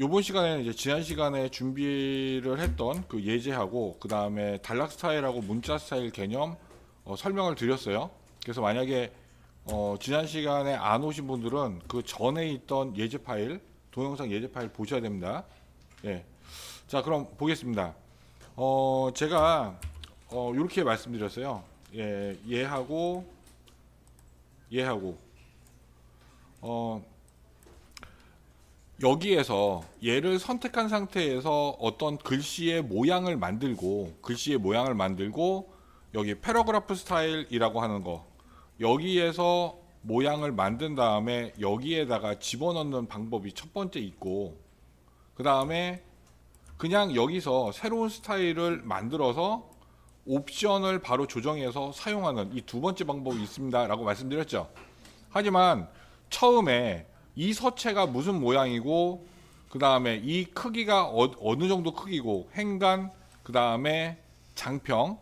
요번 시간에는 이제 지난 시간에 준비를 했던 그 예제하고 그 다음에 단락 스타일하고 문자 스타일 개념 어, 설명을 드렸어요. 그래서 만약에 어, 지난 시간에 안 오신 분들은 그 전에 있던 예제 파일, 동영상 예제 파일 보셔야 됩니다. 예. 자, 그럼 보겠습니다. 어, 제가 어, 이렇게 말씀드렸어요. 예, 얘하고 얘하고 어, 여기에서 얘를 선택한 상태에서 어떤 글씨의 모양을 만들고 글씨의 모양을 만들고 여기 패러그래프 스타일이라고 하는 거 여기에서 모양을 만든 다음에 여기에다가 집어넣는 방법이 첫 번째 있고 그 다음에 그냥 여기서 새로운 스타일을 만들어서 옵션을 바로 조정해서 사용하는 이 두 번째 방법이 있습니다 라고 말씀드렸죠. 하지만 처음에 이 서체가 무슨 모양이고 그 다음에 이 크기가 어, 느 정도 크기고 행간 그 다음에 장평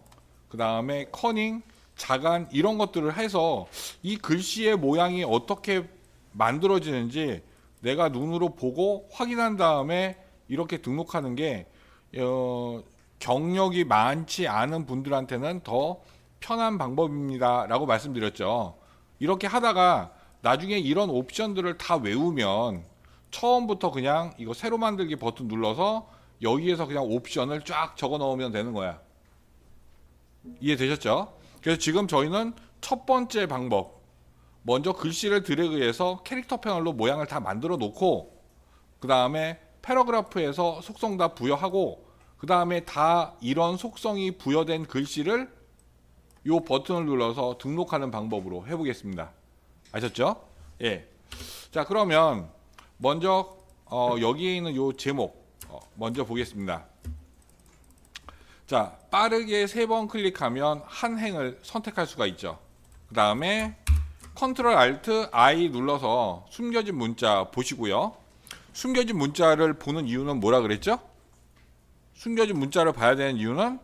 그 다음에 커닝 자간 이런 것들을 해서 이 글씨의 모양이 어떻게 만들어지는지 내가 눈으로 보고 확인한 다음에 이렇게 등록하는 게 어, 경력이 많지 않은 분들한테는 더 편한 방법입니다라고 말씀드렸죠. 이렇게 하다가 나중에 이런 옵션들을 다 외우면 처음부터 그냥 이거 새로 만들기 버튼 눌러서 여기에서 그냥 옵션을 쫙 적어 넣으면 되는 거야. 이해되셨죠? 그래서 지금 저희는 첫 번째 방법. 먼저 글씨를 드래그해서 캐릭터 패널로 모양을 다 만들어 놓고 그 다음에 패러그래프에서 속성 다 부여하고 그 다음에 다 이런 속성이 부여된 글씨를 요 버튼을 눌러서 등록하는 방법으로 해보겠습니다. 아셨죠? 예. 자 그러면 먼저 어, 여기에 있는 요 제목 어, 먼저 보겠습니다. 자 빠르게 세 번 클릭하면 한 행을 선택할 수가 있죠. 그 다음에 컨트롤 알트 I 눌러서 숨겨진 문자 보시고요. 숨겨진 문자를 보는 이유는 뭐라 그랬죠? 숨겨진 문자를 봐야 되는 이유는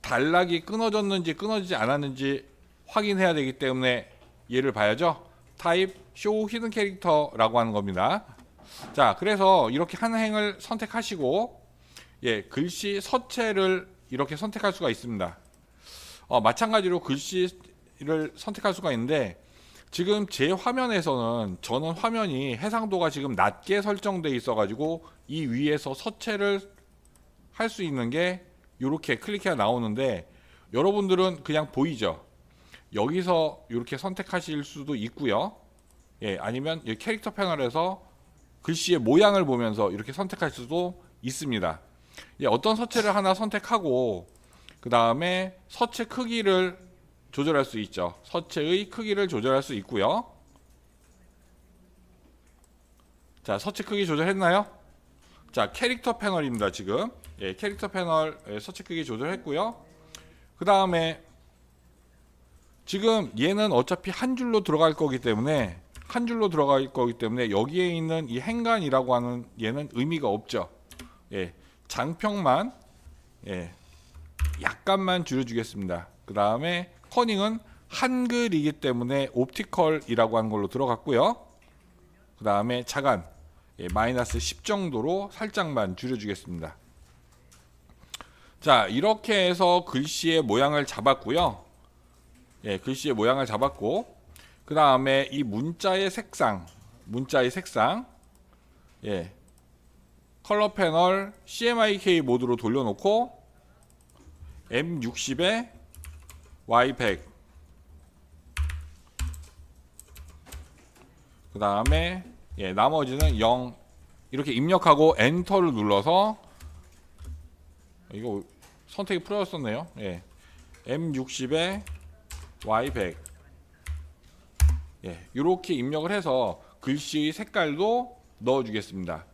단락이 끊어졌는지 끊어지지 않았는지 확인해야 되기 때문에 얘를 봐야죠. 타입 쇼 히든 캐릭터라고 하는 겁니다. 자, 그래서 이렇게 한 행을 선택하시고 예, 글씨 서체를 이렇게 선택할 수가 있습니다. 어, 마찬가지로 글씨를 선택할 수가 있는데 지금 제 화면에서는 저는 화면이 해상도가 지금 낮게 설정돼 있어 가지고 이 위에서 서체를 할 수 있는 게 이렇게 클릭해야 나오는데 여러분들은 그냥 보이죠. 여기서 이렇게 선택하실 수도 있고요. 예, 아니면 이 캐릭터 패널에서 글씨의 모양을 보면서 이렇게 선택할 수도 있습니다. 예, 어떤 서체를 하나 선택하고 그 다음에 서체 크기를 조절할 수 있죠. 서체의 크기를 조절할 수 있고요. 자, 서체 크기 조절했나요? 자, 캐릭터 패널입니다, 지금. 예, 캐릭터 패널 예, 서체 크기 조절했고요. 그 다음에 지금 얘는 어차피 한 줄로 들어갈 거기 때문에 한 줄로 들어갈 거기 때문에 여기에 있는 이 행간이라고 하는 얘는 의미가 없죠. 예, 장평만 예, 약간만 줄여주겠습니다. 그 다음에 커닝은 한글이기 때문에 옵티컬이라고 하는 걸로 들어갔고요. 그 다음에 자간 예, 마이너스 10 정도로 살짝만 줄여주겠습니다. 자 이렇게 해서 글씨의 모양을 잡았고요. 예, 글씨의 모양을 잡았고 그 다음에 이 문자의 색상, 문자의 색상, 예, 컬러 패널 CMYK 모드로 돌려놓고 M60에 Y100 그 다음에 예, 나머지는 0 이렇게 입력하고 엔터를 눌러서 이거 선택이 풀어졌었네요. 예. M60에 Y100 예, 이렇게 입력을 해서 글씨의 색깔도 넣어주겠습니다.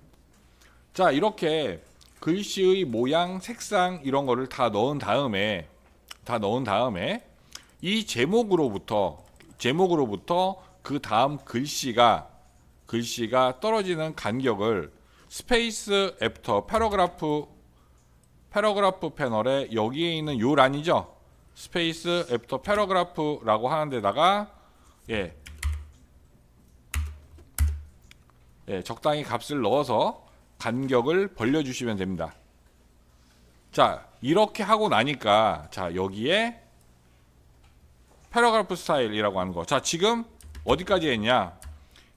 자, 이렇게 글씨의 모양, 색상 이런 거를 다 넣은 다음에 다 넣은 다음에 이 제목으로부터 제목으로부터 그 다음 글씨가 글씨가 떨어지는 간격을 스페이스 애프터 패러그래프 패러그래프 패널에 여기에 있는 요 란이죠. 스페이스 애프터 패러그래프라고 하는 데다가 예. 예, 적당히 값을 넣어서 간격을 벌려 주시면 됩니다. 자, 이렇게 하고 나니까 자 여기에 패러그래프 스타일이라고 하는 거. 자, 지금 어디까지 했냐?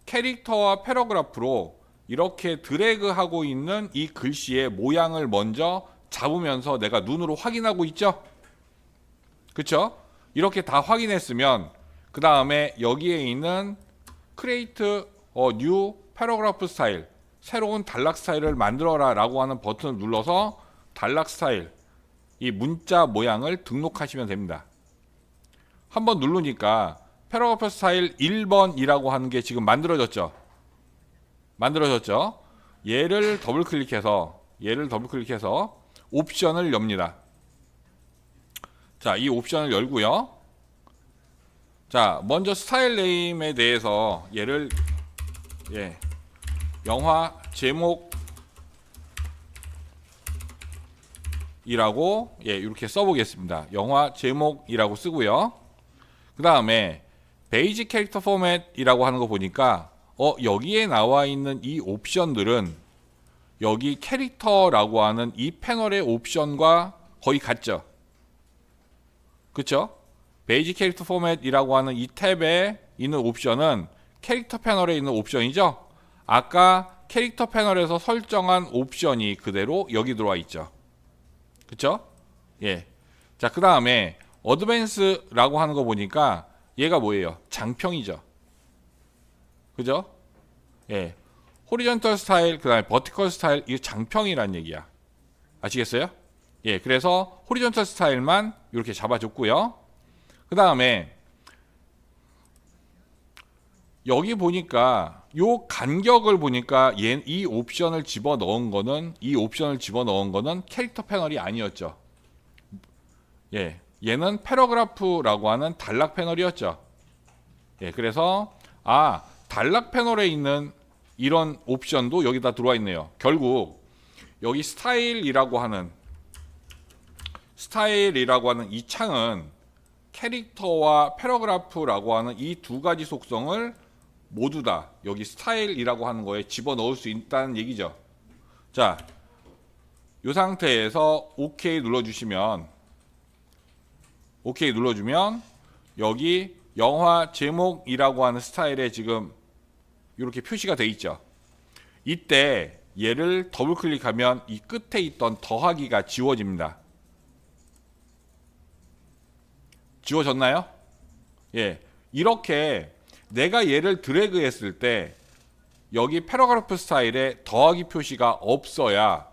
캐릭터와 패러그래프로 이렇게 드래그하고 있는 이 글씨의 모양을 먼저 잡으면서 내가 눈으로 확인하고 있죠? 그쵸? 이렇게 다 확인했으면 그 다음에 여기에 있는 a new paragraph style 새로운 단락 스타일을 만들어라 라고 하는 버튼을 눌러서 단락 스타일 이 문자 모양을 등록하시면 됩니다. 한번 누르니까 패러그래프 스타일 1번이라고 하는 게 지금 만들어졌죠. 만들어졌죠. 얘를 더블 클릭해서 얘를 더블 클릭해서 옵션을 엽니다. 자, 이 옵션을 열고요. 자, 먼저 스타일 네임에 대해서 얘를 예. 영화 제목 이라고 예, 이렇게 써 보겠습니다. 영화 제목이라고 쓰고요. 그다음에 베이직 캐릭터 포맷이라고 하는 거 보니까 어, 여기에 나와 있는 이 옵션들은 여기 캐릭터라고 하는 이 패널의 옵션과 거의 같죠. 그렇죠? 베이직 캐릭터 포맷이라고 하는 이 탭에 있는 옵션은 캐릭터 패널에 있는 옵션이죠. 아까 캐릭터 패널에서 설정한 옵션이 그대로 여기 들어와 있죠. 그쵸? 예. 자, 그 다음에 어드밴스라고 하는 거 보니까 얘가 뭐예요? 장평이죠. 그죠? 예. 호리전털 스타일, 그 다음에 버티컬 스타일, 이 장평이란 얘기야. 아시겠어요? 예. 그래서 호리전털 스타일만 이렇게 잡아줬고요. 그 다음에 여기 보니까 요 간격을 보니까 얘, 이 옵션을 집어 넣은 거는 이 옵션을 집어 넣은 거는 캐릭터 패널이 아니었죠. 예. 얘는 패러그래프라고 하는 단락 패널이었죠. 예. 그래서 아, 단락 패널에 있는 이런 옵션도 여기다 들어와 있네요. 결국 여기 스타일이라고 하는 스타일이라고 하는 이 창은 캐릭터와 패러그래프라고 하는 이 두 가지 속성을 모두 다 여기 스타일이라고 하는 거에 집어넣을 수 있다는 얘기죠. 자, 이 상태에서 OK 눌러주시면 OK 눌러주면 여기 영화 제목이라고 하는 스타일에 지금 이렇게 표시가 돼 있죠. 이때 얘를 더블 클릭하면 이 끝에 있던 더하기가 지워집니다. 지워졌나요? 예. 이렇게 내가 얘를 드래그 했을 때 여기 패러그래프 스타일에 더하기 표시가 없어야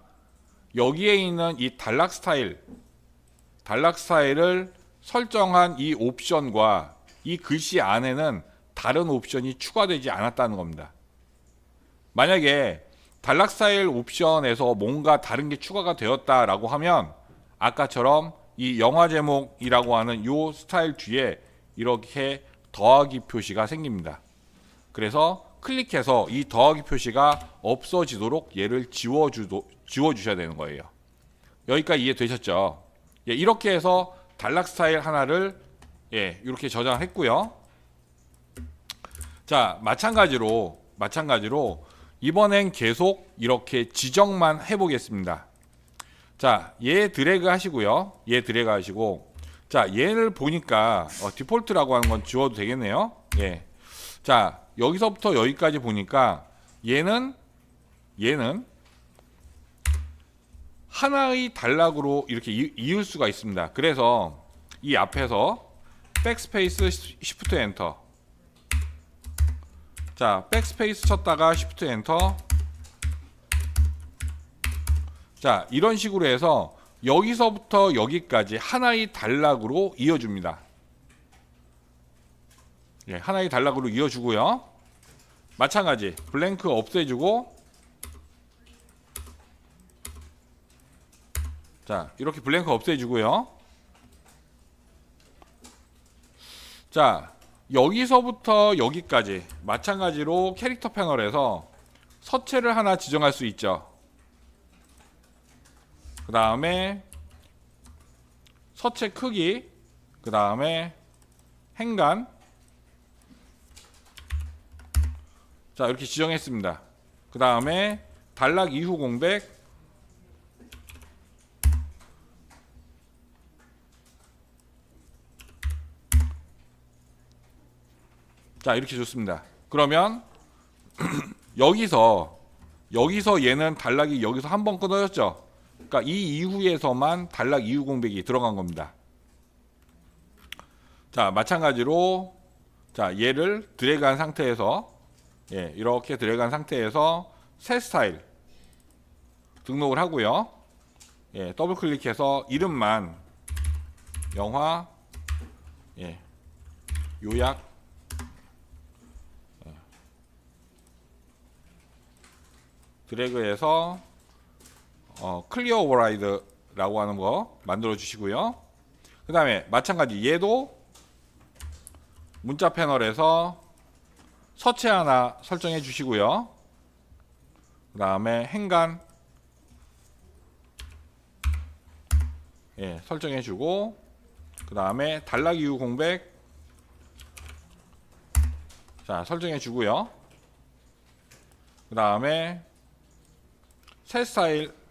여기에 있는 이 단락 스타일 단락 스타일을 설정한 이 옵션과 이 글씨 안에는 다른 옵션이 추가되지 않았다는 겁니다. 만약에 단락 스타일 옵션에서 뭔가 다른 게 추가가 되었다라고 하면 아까처럼 이 영화 제목이라고 하는 요 스타일 뒤에 이렇게 더하기 표시가 생깁니다. 그래서 클릭해서 이 더하기 표시가 없어지도록 얘를 지워주도, 지워주셔야 되는 거예요. 여기까지 이해되셨죠? 예, 이렇게 해서 단락 스타일 하나를 예, 이렇게 저장했고요. 자, 마찬가지로 마찬가지로 이번엔 계속 이렇게 지정만 해보겠습니다. 자, 얘 드래그 하시고요. 얘 드래그 하시고 자, 얘를 보니까 어, 디폴트라고 하는 건 지워도 되겠네요. 예. 자, 여기서부터 여기까지 보니까 얘는 얘는 하나의 단락으로 이렇게 이, 이을 수가 있습니다. 그래서 이 앞에서 백스페이스 시프트 엔터 자, 백스페이스 쳤다가 시프트 엔터 자, 이런 식으로 해서 여기서부터 여기까지 하나의 단락으로 이어줍니다. 예, 하나의 단락으로 이어주고요. 마찬가지 블랭크 없애주고 자 이렇게 블랭크 없애주고요. 자 여기서부터 여기까지 마찬가지로 캐릭터 패널에서 서체를 하나 지정할 수 있죠. 그 다음에 서체 크기, 그 다음에 행간. 자, 이렇게 지정했습니다. 그 다음에 단락 이후 공백 자 이렇게 좋습니다. 그러면 여기서 여기서 얘는 단락이 여기서 한 번 끊어졌죠. 그러니까 이 이후에서만 단락 이후 공백이 들어간 겁니다. 자 마찬가지로 자 얘를 드래그한 상태에서 예, 이렇게 드래그한 상태에서 새 스타일 등록을 하고요. 예, 더블 클릭해서 이름만 영화 예, 요약 예, 드래그해서 어, 클리어 오버라이드라고 하는 거 만들어 주시고요. 그 다음에 마찬가지 얘도 문자 패널에서 서체 하나 설정해 주시고요. 그 다음에 행간 예, 설정해 주고 그 다음에 단락 이후 공백 자 설정해 주고요. 그 다음에 새 스타일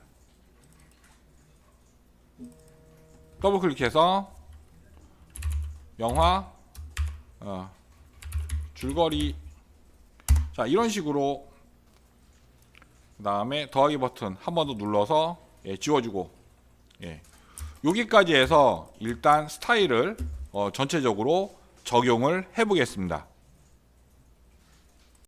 더블 클릭해서 영화 어, 줄거리. 자 이런 식으로 그 다음에 더하기 버튼 한 번 더 눌러서 예, 지워주고. 예. 여기까지 해서 일단 스타일을 어, 전체적으로 적용을 해 보겠습니다